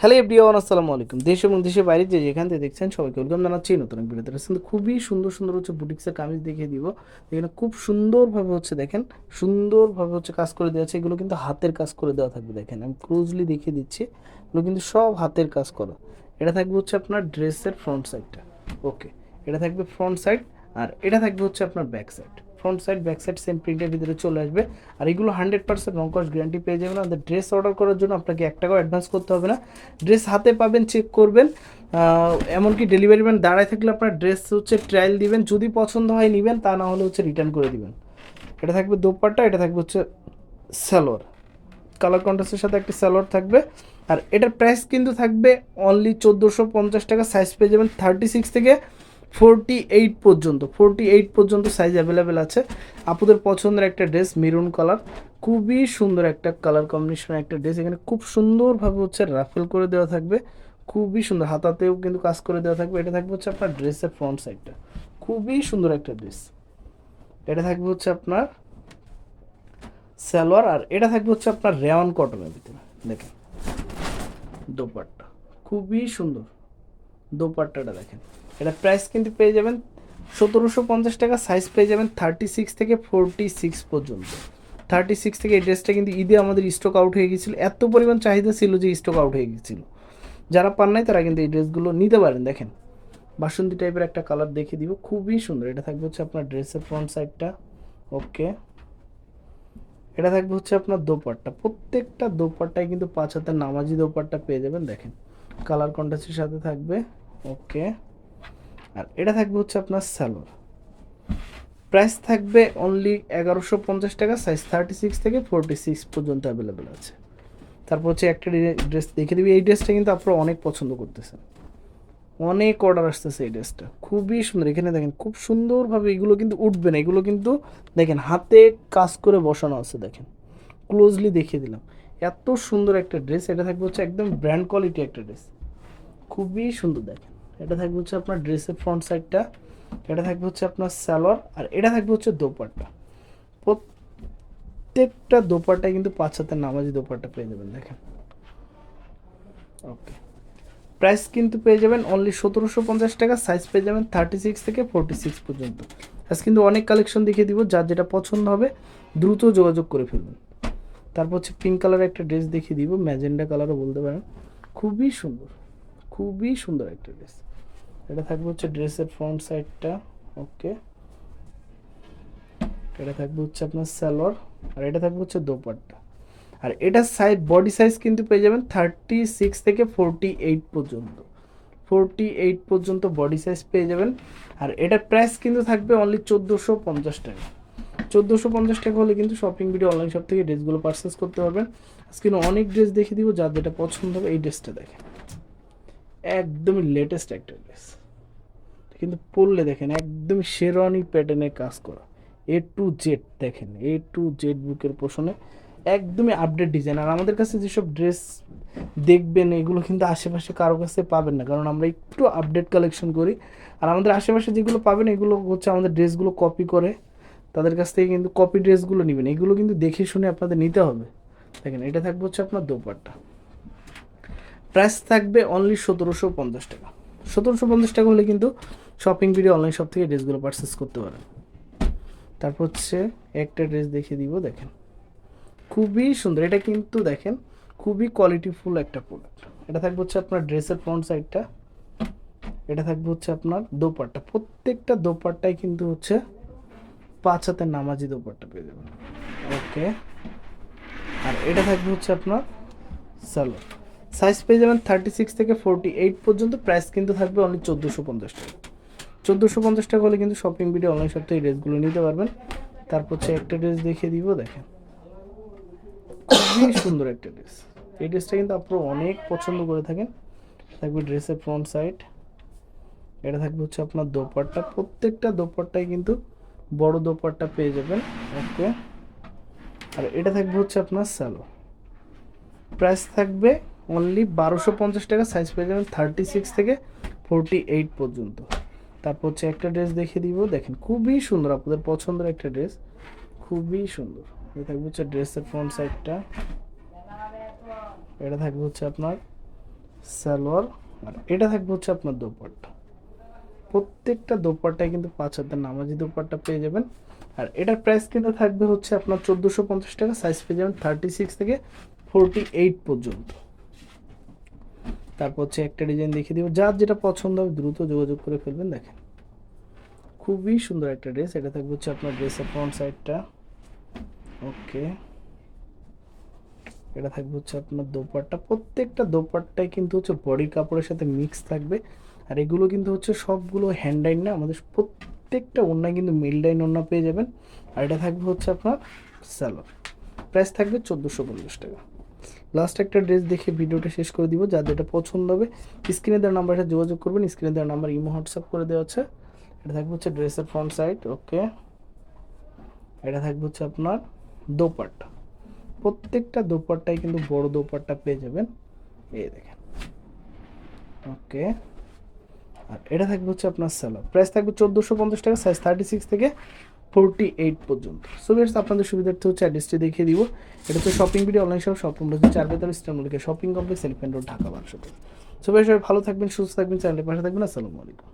Hello everyone আসসালামু আলাইকুম। দেশ এবং দেশের বাইরে যে যেখান থেকে দেখছেন সবাইকে ওয়েলকাম জানাচ্ছি নতুন এক ভিডিওতে কিন্তু খুবই সুন্দর সুন্দর হচ্ছে বুটিক্সের কামিজ দেখিয়ে দিব। এখানে খুব সুন্দরভাবে হচ্ছে দেখেন, সুন্দরভাবে হচ্ছে কাজ করে দেওয়া আছে। এগুলো কিন্তু হাতের কাজ করে দেওয়া থাকবে দেখেন। আমি ক্লোজলি দেখিয়ে দিচ্ছি। এগুলো কিন্তু সব হাতের কাজ করা। এটা থাকবে হচ্ছে আপনার ড্রেসের ফ্রন্ট সাইডটা ওকে এটা থাকবে ফ্রন্ট সাইড আর এটা থাকবে হচ্ছে আপনার back side front side back side same প্রিন্টের ভিতরে চলে আসবে। আর এগুলো হান্ড্রেড পার্সেন্ট রং কস্ট গ্যারান্টি পেয়ে যাবেন। আমাদের ড্রেস অর্ডার করার জন্য আপনাকে এক টাকাও অ্যাডভান্স করতে হবে না। ড্রেস হাতে পাবেন চেক করবেন। এমনকি ডেলিভারি ম্যান দাঁড়ায় থাকলে আপনার ড্রেস হচ্ছে ট্রায়াল দিবেন। যদি পছন্দ হয় নেবেন, তা না হলে হচ্ছে রিটার্ন করে দিবেন। এটা থাকবে দোপাট্টা, এটা থাকবে হচ্ছে স্যালোয়ার কালার কন্ট্রাস্টের সাথে একটা স্যালোয়ার থাকবে। আর এটার প্রাইস কিন্তু থাকবে অনলি চোদ্দোশো পঞ্চাশ টাকা। সাইজ পেয়ে যাবেন থার্টি সিক্স থেকে ফোরটি এইট পর্যন্ত ফোরটি এইট পর্যন্ত সাইজ অ্যাভেলেবেল আছে। আপুদের পছন্দের একটা ড্রেস মেরুন কালার খুবই সুন্দর একটা কালার কম্বিনেশনের একটা ড্রেস এখানে খুব সুন্দরভাবে হচ্ছে রাফেল করে দেওয়া থাকবে। খুবই সুন্দর, হাতাতেও কিন্তু কাজ করে দেওয়া থাকবে। এটা থাকবে হচ্ছে আপনার ড্রেসের ফ্রন্ট সাইডটা খুবই সুন্দর একটা ড্রেস এটা থাকবে হচ্ছে আপনার সালোয়ার আর এটা থাকবে হচ্ছে আপনার রেওয়ান কটনের ভিতরে। দেখেন, দোপাট্টা। খুবই সুন্দর। দোপাট্টাটা দেখেন। এটা প্রাইস কিন্তু পেয়ে যাবেন সতেরোশো পঞ্চাশ টাকা সাইজ পেয়ে যাবেন থার্টি সিক্স থেকে ফোরটি সিক্স পর্যন্ত। থার্টি সিক্স থেকে এই ড্রেসটা কিন্তু ঈদে আমাদের স্টক আউট হয়ে গেছিল এত পরিমাণ চাহিদা ছিল যে স্টক আউট হয়ে গেছিল যারা পান নাই তারা কিন্তু এই ড্রেসগুলো নিতে পারেন। দেখেন, বাসন্তী টাইপের একটা কালার দেখিয়ে দিব। খুবই সুন্দর। এটা থাকবে হচ্ছে আপনার ড্রেসের ফ্রন্ট সাইডটা ওকে এটা থাকবে হচ্ছে আপনার দোপাট্টা। প্রত্যেকটা দোপাট্টায় কিন্তু পাঁচ হাতের নামাজি দোপাট্টা পেয়ে যাবেন। দেখেন কালার কন্ট্রাস্টের সাথে থাকবে। ওকে আর এটা থাকবে হচ্ছে আপনার স্যালোর প্রাইস থাকবে অনলি এগারোশো পঞ্চাশ টাকা সাইজ থার্টি সিক্স থেকে ফোরটি সিক্স পর্যন্ত অ্যাভেলেবেল আছে। তারপর হচ্ছে একটা ড্রেস দেখে দিবি, এই ড্রেসটা কিন্তু আপনারা অনেক পছন্দ করতেছেন। অনেক অর্ডার আসতেছে এই ড্রেসটা। খুবই সুন্দর। এখানে দেখেন, খুব সুন্দরভাবে এগুলো কিন্তু উঠবে না। এগুলো কিন্তু দেখেন, হাতে কাজ করে বসানো আছে, দেখেন। ক্লোজলি দেখিয়ে দিলাম। এত সুন্দর একটা ড্রেস। এটা থাকবে হচ্ছে একদম ব্র্যান্ড কোয়ালিটি একটা ড্রেস। খুবই সুন্দর দেখেন। এটা থাকবে হচ্ছে আপনার ড্রেসের ফ্রন্ট সাইডটা এটা থাকবে হচ্ছে আপনার সালোয়ার, আর এটা থাকবে হচ্ছে দোপাট্টা। প্রত্যেকটা দোপাট্টায় কিন্তু পাঁচ হাতের নামাজি দোপাট্টা পেয়ে যাবেন, দেখেন। ওকে প্রাইস কিন্তু পেয়ে যাবেন অনলি সতেরোশো পঞ্চাশ টাকা সাইজ পেয়ে যাবেন থার্টি সিক্স থেকে ফোরটি সিক্স পর্যন্ত। আজ কিন্তু অনেক কালেকশন দেখিয়ে দিব, যার যেটা পছন্দ হবে, দ্রুত যোগাযোগ করে ফেলবেন। তারপর হচ্ছে পিঙ্ক কালার একটা ড্রেস দেখিয়ে দিব ম্যাজেন্ডা কালারও বলতে পারেন। খুবই সুন্দর খুবই সুন্দর একটা ড্রেস এটা থাকবে হচ্ছে ড্রেসের ফ্রন্ট সাইডটা ওকে এটা থাকবে হচ্ছে আপনার সালোয়ার, আর এটা থাকবে হচ্ছে দোপাট্টা। আর এটা সাইজ বডি সাইজ কিন্তু পেয়ে যাবেন থার্টি সিক্স থেকে ফোরটি এইট পর্যন্ত। ফোরটি এইট পর্যন্ত বডি সাইজ পেয়ে যাবেন। আর এটার প্রাইস কিন্তু থাকবে অনলি চোদ্দোশো পঞ্চাশ টাকা। চোদ্দোশো পঞ্চাশ টাকা হলে কিন্তু শপিং ভিডিও অনলাইন শপ থেকে ড্রেসগুলো পারচেস করতে পারবেন। আজকে অনেক ড্রেস দেখে দিব, যার যেটা পছন্দ হবে এই ড্রেসটা দেখেন। একদমই লেটেস্ট একটা ড্রেস কিন্তু পড়লে দেখেন একদম শেরওয়ানি প্যাটার্নে কাজ করা। এ টু জেড দেখেন এ টু জেড বুকের পোষণে একদমই আপডেট ডিজাইন আর আমাদের কাছে যেসব ড্রেস দেখবেন, এগুলো কিন্তু আশেপাশে কারও কাছে পাবেন না, কারণ আমরা একটু আপডেট কালেকশন করি। আর আমাদের আশেপাশে যেগুলো পাবেন, এগুলো হচ্ছে আমাদের ড্রেসগুলো কপি করে তাদের কাছ থেকে কিন্তু কপি ড্রেসগুলো নেবেন। এগুলো কিন্তু দেখে শুনে আপনাদের নিতে হবে। দেখেন, এটা থাকবে হচ্ছে আপনার দোপাট্টা। প্রাইস থাকবে অনলি সতেরোশো পঞ্চাশ টাকা। সতেরোশো পঞ্চাশ টাকা হলে কিন্তু শপিং ভিডিও অনলাইন শপ থেকে ড্রেসগুলো পারচেস করতে পারেন। তারপর হচ্ছে একটা ড্রেস দেখিয়ে দিব, দেখেন। খুবই সুন্দর। এটা কিন্তু দেখেন, খুবই কোয়ালিটিফুল একটা প্রোডাক্ট এটা থাকবে হচ্ছে আপনার ড্রেসের ফ্রন্ট সাইডটা এটা থাকবে হচ্ছে আপনার দোপাট্টা। প্রত্যেকটা দোপাট্টায় কিন্তু হচ্ছে পাঁচ হাতের নামাজি দোপাট্টা পেয়ে যাবেন। ওকে। আর এটা থাকবে হচ্ছে আপনার সালোয়ার সাইজ পেয়ে যাবেন থার্টি সিক্স থেকে ফোরটি এইট পর্যন্ত। প্রাইস কিন্তু থাকবে অনলি চোদ্দোশো পঞ্চাশ টাকা। চোদ্দোশো পঞ্চাশ টাকা হলে কিন্তু শপিং ভিডিও অনলাইন শপ থেকে ড্রেসগুলো নিতে পারবেন। তারপর হচ্ছে একটা ড্রেস দেখিয়ে দিব, দেখেন। খুবই সুন্দর একটা ড্রেস এই ড্রেসটা কিন্তু আপনারা অনেক পছন্দ করে থাকেন। থাকবে ড্রেসের ফ্রন্ট সাইড এটা থাকবে হচ্ছে আপনার দোপাট্টা। প্রত্যেকটা দোপাট্টায় কিন্তু বড় দোপাট্টা পেয়ে যাবেন। ওকে। আর এটা থাকবে হচ্ছে আপনার স্যালো প্রাইস থাকবে অনলি বারোশো পঞ্চাশ টাকা সাইজ পেয়ে যাবেন থার্টি সিক্স থেকে ফোরটি এইট পর্যন্ত। তারপর হচ্ছে একটা ড্রেস দেখিয়ে দিব। দেখেন, খুবই সুন্দর আপনাদের পছন্দের একটা ড্রেস খুবই সুন্দর। এটা থাকবে হচ্ছে ড্রেসের ফ্রন্ট সাইডটা এটা থাকবে হচ্ছে আপনার সালোয়ার। আর এটা থাকবে হচ্ছে আপনার দোপাট্টা। প্রত্যেকটা দোপাট্টায় কিন্তু পাঁচ হাজার নামাজি দোপাট্টা পেয়ে যাবেন। আর এটার প্রাইস কিন্তু থাকবে হচ্ছে আপনার চোদ্দোশো পঞ্চাশ টাকা। সাইজ পেয়ে যাবেন থার্টি সিক্স থেকে ফোরটি এইট পর্যন্ত। তারপর হচ্ছে একটা ডিজাইন দেখিয়ে দিব। যার যেটা পছন্দ হবে দ্রুত যোগাযোগ করে ফেলবেন, দেখেন। খুবই সুন্দর একটা ড্রেস এটা থাকবে হচ্ছে আপনার ড্রেসের ফ্রন্ট সাইডটা ওকে এটা থাকবে হচ্ছে আপনার দোপাট্টা। প্রত্যেকটা দোপাট্টায় কিন্তু হচ্ছে বডির কাপড়ের সাথে মিক্স থাকবে। আর এগুলো কিন্তু হচ্ছে সবগুলো হ্যান্ড ডাইন না, আমাদের প্রত্যেকটা ওড়নায় কিন্তু মিল ডাইন ওড়না পেয়ে যাবেন। আর এটা থাকবে হচ্ছে আপনার স্যালোর প্রাইস থাকবে চোদ্দোশো পঞ্চাশ টাকা। লাস্ট একটা ড্রেস দেখে ভিডিওটা শেষ করে দিব, যাদের এটা পছন্দ হবে স্ক্রিনে দেওয়ার নাম্বারটা যোগাযোগ করবেন স্ক্রিনে দেওয়ার নাম্বার ইমো হোয়াটসঅ্যাপ করে দেওয়া আছে। এটা থাকবে হচ্ছে ড্রেসের ফ্রন্ট সাইড ওকে এটা থাকবে হচ্ছে আপনার দোপাট্টা। প্রত্যেকটা দোপাট্টায় কিন্তু বড় দোপাট্টা পেয়ে যাবেন। এই দেখেন ওকে আর এটা থাকবে হচ্ছে আপনার স্যালাড প্রাইস থাকবে চোদ্দোশো পঞ্চাশ টাকা সাইজ থার্টি সিক্স থেকে ফোরটি এইট পর্যন্ত। সো বেশ আপনাদের সুবিধার্থে হচ্ছে অ্যাড্রেসটি দেখিয়ে দিব। এটা হচ্ছে shopping video online shop shopping হচ্ছে চার বেতার ইস্টার্নলিকে shopping complex elephant road Dhaka বারোশো সো বেশ ভালো থাকবেন, সুস্থ থাকবেন চ্যানেলের পাশে থাকবেন। আসসালামু আলাইকুম।